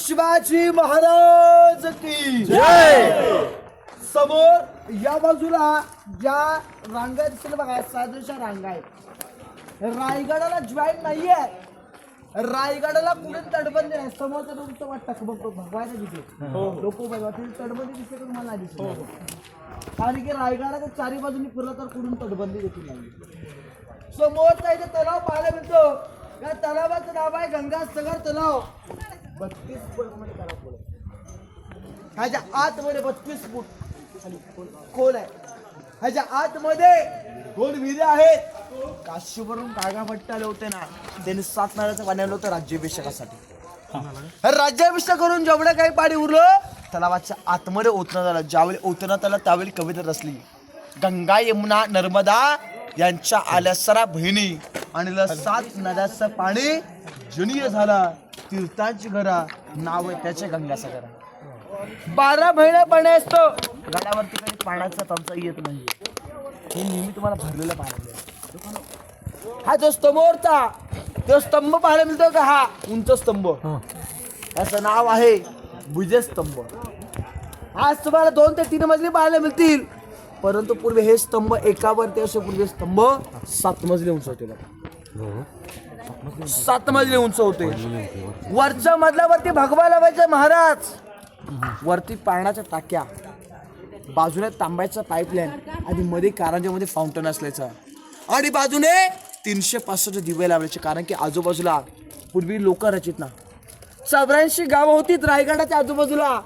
शिवाजी महाराज की समोर या बाजूला ज्या रांगा दिसतील बघा साधूच्या रांगा आहेत. रायगडाला जॉईन नाहीये. रायगडाला कुठे तटबंदी नाही समोर तर तुमचं वाटतं बघ भगवायला तिथे लोक बघा तिथे तटबंदी दिसते तुम्हाला नाही दिसत कारण की रायगडाच्या चारी बाजूनी फिरलं तर कुठून तटबंदी देखील नाही समोरचा इथे तलाव पाहायला मिळतो. या तलावाचं नाव आहे गंगासागर तलाव. बत्तीस फूटमध्ये तलाव खोल. आहे. ह्याच्या आतमध्ये बत्तीस फूट. खाली खोल- आहे. ह्याच्या आतमध्ये दोन विहिरी आहेत. काशीवरून कागाभट्ट आले होते ना त्यांनी सात नळाचं पाणी आलं होतं राज्याभिषेकासाठी. राज्याभिषेक करून जेवढं काही पाणी उरलं तलावाच्या आतमध्ये ओतण्यात आलं ज्यावेळी ओतण्यात आलं त्यावेळी कविता रचली. गंगा यमुना नर्मदा यांच्या आल्या सरा बहिणी. आणि ल सात नद्याचं पाणी. जनीय झाला. तीर्थांची घरा. नाव आहे त्याचे गंगासागर. बारा महिने पाणी असतो. गडावरती कधी पाण्याचा टंचाई येत नाही. हे नेहमी तुम्हाला भरलेलं पाणी. हा जो समोरचा तो स्तंभ पाहायला मिळतो का? हा उंच स्तंभ. याचं नाव आहे भुजस्तंभ आज तुम्हाला दोन ते तीन मजली पाहायला मिळतील. परंतु पूर्वी हे स्तंभ एकावर ते असे पूर्वी स्तंभ सात मजली उंच होते. सात मजली उंच होते. वरच्या मजल्यावरती भगवा लावायचे महाराज. वरती पाण्याच्या टाक्या. बाजूने तांब्याचा पाईपलाईन आणि मध्ये कारंजामध्ये फाउंटन असल्याचं. आणि बाजूने तीनशे पासष्ट दिवे लावायचे. कारण की आजूबाजूला पूर्वी लोक रचित ना. चौऱ्याऐंशी गावं होतीत रायगडाच्या आजूबाजूला.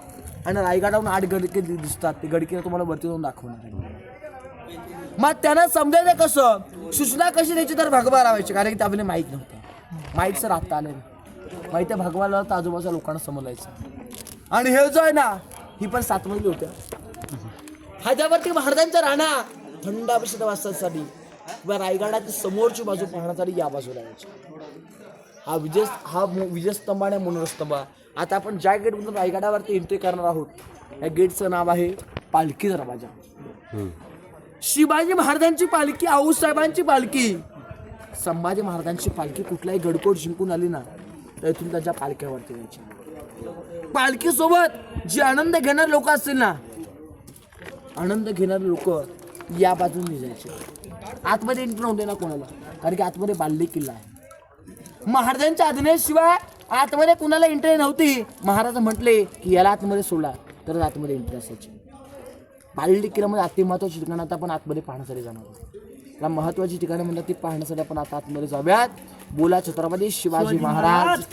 आणि रायगडाहून आठ गडके दिसतात. ते गडके तुम्हाला वरती जाऊन दाखवणार मग त्यांना समजायचं कसं? सूचना कशी द्यायची तर भगवा लावायची कारण की आपल्याला माहीत नव्हतं. माहीत सर आत्ता आले. माहिती आहे भगवाला तर आजूबाजूच्या लोकांना समजायचं. आणि हे जो आहे ना ही पण सातमधली होत्या ह्याच्यावरती महाराजांचा राणा. थंड अभिषेक वाचण्यासाठी किंवा रायगडाची समोरची बाजू पाहण्यासाठी या बाजूला यायची. हा विजय हा विजयस्तंभ आणि मनोरस्तंभ आता आपण ज्या गेटमधून रायगडावरती एंट्री करणार आहोत या गेटचं नाव आहे पालखी दरवाजा. शिवाजी महाराजांची पालखी आऊसाहेबांची पालखी. संभाजी महाराजांची पालखी कुठलाही गडकोट जिंकून आली ना तर इथून त्याच्या पालख्यावरती यायची पालखीसोबत जे आनंद घेणारे लोक असतील ना आनंद घेणारे लोक या बाजूने जायचे आतमध्ये एंट्री नव्हते ना कोणाला? कारण की आतमध्ये बाल्ली किल्ला आहे. महाराजांच्या आज्ञेशिवाय आतमध्ये कुणाला एंट्री नव्हती. महाराज म्हटले की याला आतमध्ये सोडा तरच आतमध्ये एंट्री असायची. किल्ल्यामध्ये अति महत्वाची ठिकाणं आता आपण आतमध्ये पाहण्यासाठी जाणार आहोत. त्याला महत्वाची ठिकाणं म्हणतात ती पाहण्यासाठी आपण आता आतमध्ये जाऊयात. बोला छत्रपती शिवाजी महाराज